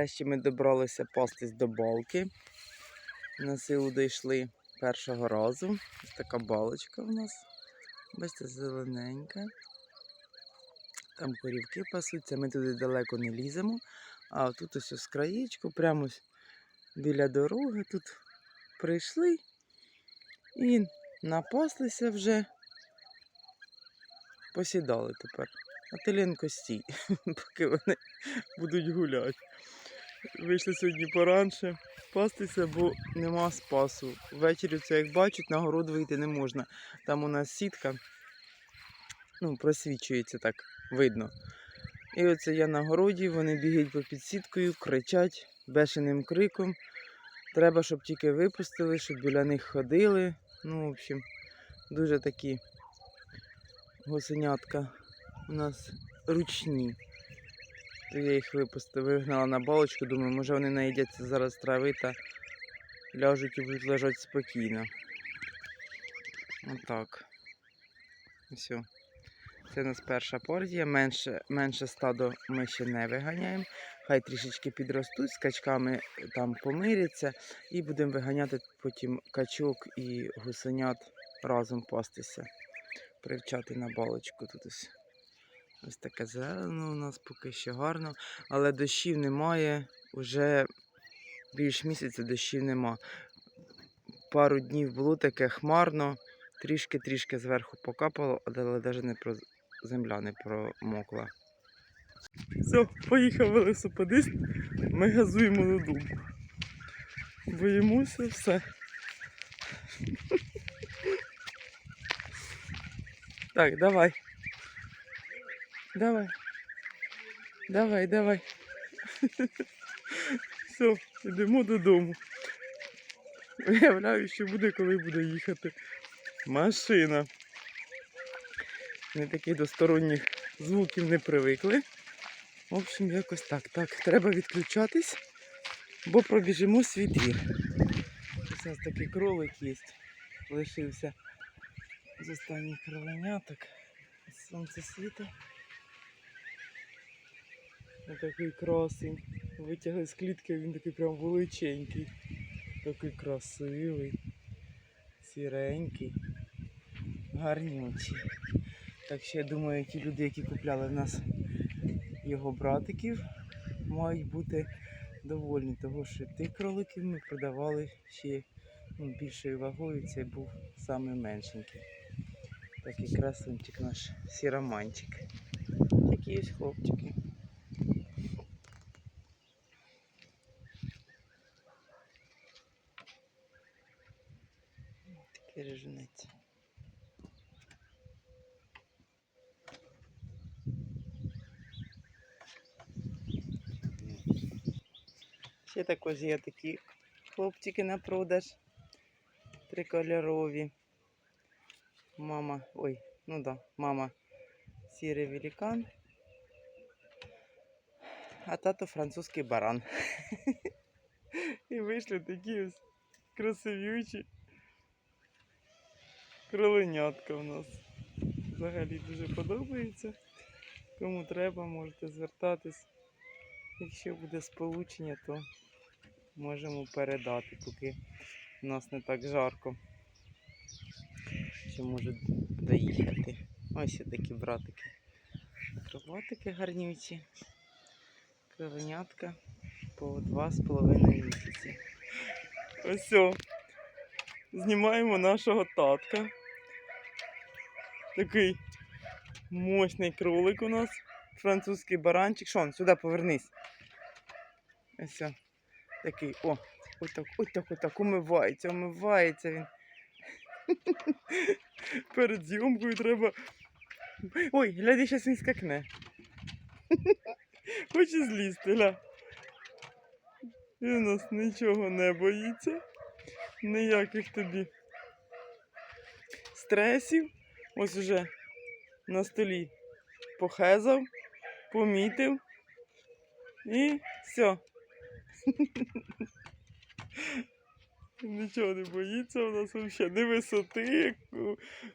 Нарешті ми добралися пастись до балки. На силу дійшли першого разу. Ось така балочка у нас. Бачите, зелененька. Там корівки пасуться, ми туди далеко не ліземо. А тут ось з краєчку, прямо біля дороги. Тут прийшли і напаслися вже. Посідали тепер. А ти Ленко стій, поки вони будуть гуляти. Вийшли сьогодні поранше пастися, бо нема спасу. Ввечері це як бачать, на город вийти не можна. Там у нас сітка, ну, просвічується так, видно. І оце я на городі, вони бігають по під сіткою, кричать бешеним криком. Треба, щоб тільки випустили, щоб біля них ходили. Ну, в общем, дуже такі гусенятка у нас ручні. Я їх випустила, вигнала на балочку, думаю, може вони наїдяться зараз трави та ляжуть і будуть лежати спокійно. Отак. Все. Це у нас перша партія. Менше, менше стадо ми ще не виганяємо. Хай трішечки підростуть, з качками там помиряться. І будемо виганяти потім качок і гусенят разом пастися. Привчати на балочку тут ось. Ось таке зелено у нас поки що гарно, але дощів немає. Уже більш місяця дощів нема. Пару днів було таке хмарно, трішки-трішки зверху покапало, але навіть не про земля не промокла. Все, поїхав велосипедист, ми газуємо додому. Боїмося все. Так, давай. Давай. Давай, давай. Все, йдемо додому. Уявляю, що буде, коли буде їхати машина. Ми таких до сторонніх звуків не привикли. В общем, якось так. Так, треба відключатись, бо пробіжимо свій двір. Ось нас такий кролик є. Лишився з останніх кроленяток. Сонце світить. Такий красень. Витягли з клітки, він такий прям величенький. Такий красивий, сіренький, гарнючий. Так що я думаю, ті люди, які купляли в нас його братиків, мають бути довольні, того що тих кроликів ми продавали ще ну, більшою вагою, це був саме меншенький. Такий красунчик наш сіроманчик. Такі ось хлопчики. Режунець. Ще також є такі хлопчики на продаж. Трикольорові. Мама, ой, ну да, мама сірий великан. А тато французький баран. І вийшли такі ось красивючі кроленятка у нас. Взагалі дуже подобається. Кому треба, можете звертатись. Якщо буде сполучення, то можемо передати, поки у нас не так жарко. Що можуть доїхати. Ось такі братики. Крилатики гарнючі. Кроленятка по два з половиною місяці. Ось. Знімаємо нашого татка. Такий мощний кролик у нас. Французький баранчик. Шон, сюди повернись. Ось. Такий, о, ось так, ось так, ось так, умивається, умивається він. Перед зйомкою треба. Ой, гляди, щас він скакне. Хоче злізти, гля. Він нас нічого не боїться. Ніяких тобі стресів. Ось уже на столі похезав, помітив і все. Нічого не боїться у нас взагалі. Ні висоти, як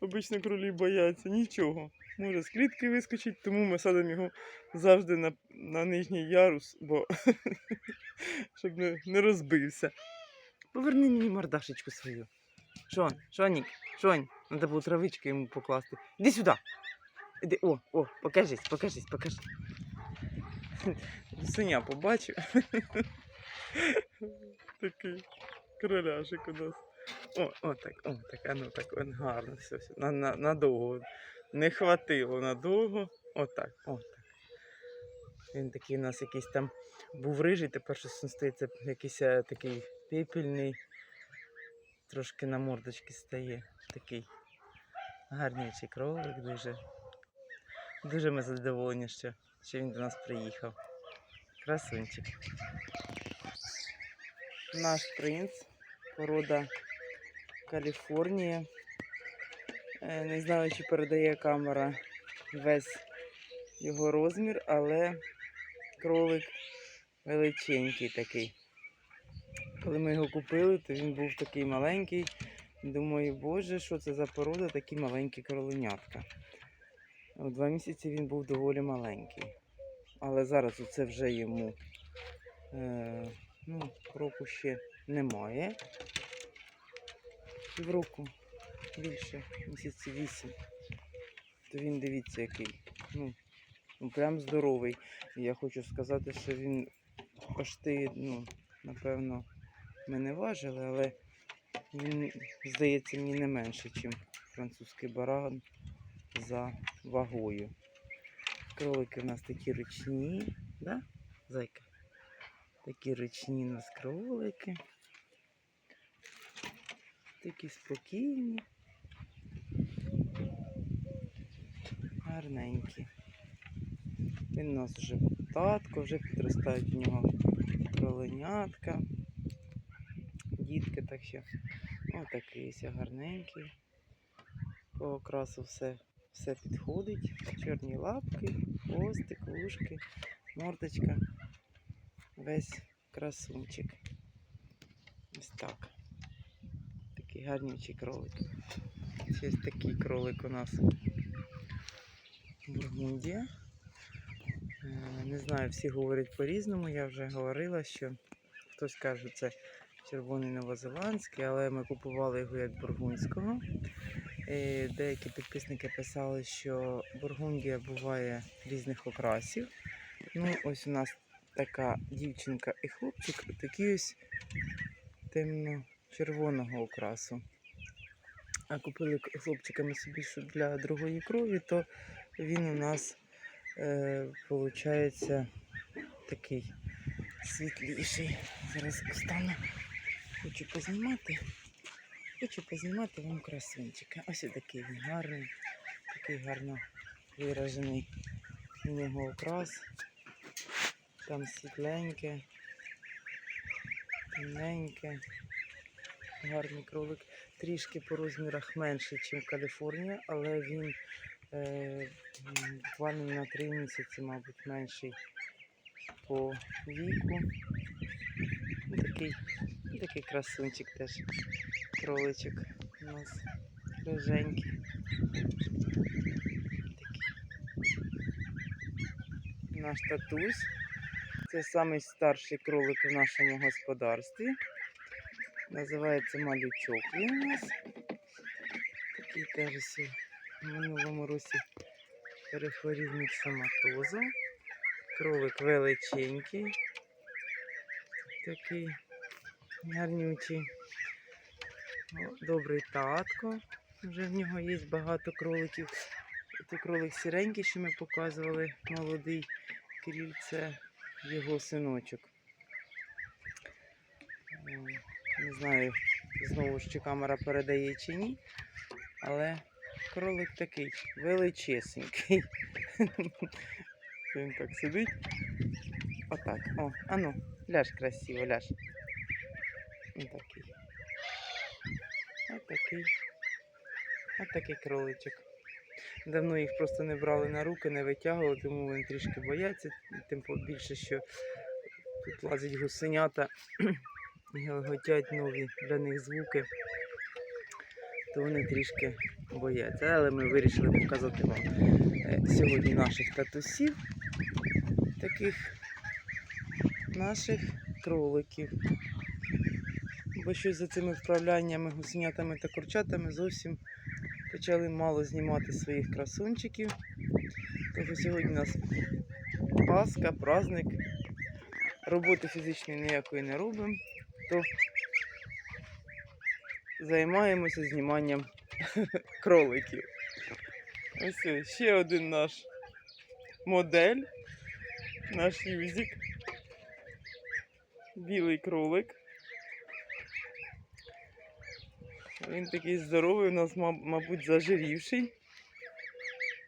обично кролі бояться, нічого. Може з клітки вискочить, тому ми садимо його завжди на, на нижній ярус, бо щоб не, не розбився. Поверни мені мордашечку свою. Шон, Шонік, Шонь, треба було травички йому покласти. Іди сюди. Іди, о, о, покажись, покажись, покажись. Синя побачив. Такий кроляшик у нас. О, о, так, о, так, а ну так, он гарно, все, все. На, на, надовго. Не хватило надовго. Отак, отак. Він такий у нас якийсь там був рижий, тепер щось стається якийсь е, такий пепельний. Трошки на мордочки стає. Такий гарнючий кролик дуже. Дуже ми задоволені, що, що він до нас приїхав. Красунчик. Наш принц, порода Каліфорнія. Е, Не знаю, чи передає камера весь його розмір, але кролик величенький такий. Коли ми його купили, то він був такий маленький. Думаю, боже, що це за порода, такі маленькі кроленятка. У два місяці він був доволі маленький. Але зараз це вже йому е, ну, року ще немає. Півроку більше, місяці вісім. То він дивіться який. Ну, ну прям здоровий. Я хочу сказати, що він пошти, ну, напевно, ми не важили, але він, здається, мені не менше, ніж французький баран за вагою. Кролики в нас такі ручні, да? Зайка? Такі ручні у нас кролики. Такі спокійні. Гарненькі. Він у нас вже татко, вже підростають у нього кроленятка. Дітки так що. Отакий ось гарненький. По окрасу все, все підходить. Чорні лапки, хвостик, вушки, мордочка. Весь красунчик. Ось так. Такий гарнючий кролик. Ось такий кролик у нас. Бургундія. Е, Не знаю, всі говорять по-різному. Я вже говорила, що хтось каже, це червоний новозеландський, але ми купували його як бургундського. І деякі підписники писали, що бургундія буває різних окрасів. Ну, ось у нас така дівчинка і хлопчик, такі ось темно-червоного окрасу. А купили хлопчиками собі що для другої крові, то він у нас е, виходить такий світліший. Зараз встану. Хочу познімати. Хочу познімати вам красунчика. Ось такий він гарний, такий гарно виражений у нього окрас. Там світленьке, темненьке, гарний кролик. Трішки по розмірах менше, ніж Каліфорнія, але він е, буквально на три місяці, мабуть, менший по віку. Такий, такий красунчик теж. Кроличок у нас риженький. Наш татусь. Це самий старший кролик в нашому господарстві. Називається малючок він у нас. Такий теж ось в минулому році перехворів міксоматозом. Кролик величенький. Такий гарнючий. О, Добрий татко. Вже в нього є багато кроликів. Це кролик сіренький, що ми показували, молодий це його синочок. Не знаю, знову ж чи камера передає чи ні, але кролик такий величесенький. Він так сидить. Отак. О, ану, ляж красиво, ляж. Ось такий. Отакий. Отакий кроличок. Давно їх просто не брали на руки, не витягували, тому вони трішки бояться. Тим більше, що тут лазять гусенята. гелготять нові для них звуки, то вони трішки бояться. Але ми вирішили показати вам е, сьогодні наших татусів, таких наших кроликів. Бо щось за цими вправляннями, гусенятами та курчатами зовсім почали мало знімати своїх красунчиків. Тому сьогодні у нас Пасха, праздник. Роботи фізичної ніякої не робимо, то займаємося зніманням кроликів. Ось ще один наш модель, наш юзик. Білий кролик. Він такий здоровий, у нас, ма- мабуть, зажирівший.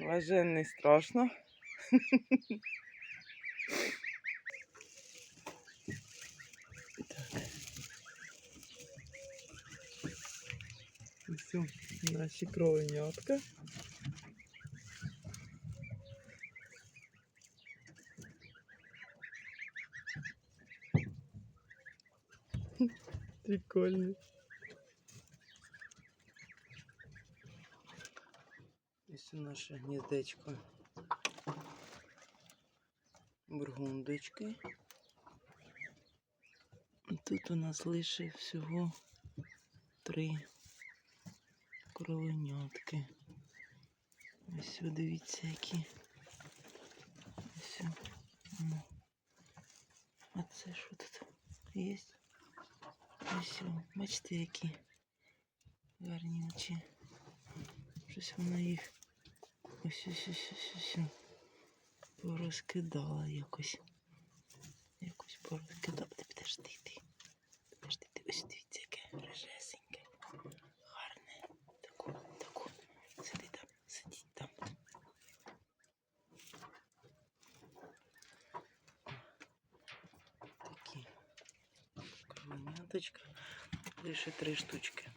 Важен страшно. Так. Ось наші кровенятка. Прикольно. Наше гніздечко. Бургундочки. Тут у нас лише всього три кровенятки. Ось дивіться, які. Ось. Ну. А це що тут є? Ось, бачите, які гарні очі. Щось вона їх ось ось ось ось ось порозкидала якось. Якось порозкидала. Ти підожди ти. Підожди ти. Ось дивіться, яке режесеньке. Гарне. Таку, таку. Сиди там, сидіть там. Такі. Кровеняточка. Лише три штучки.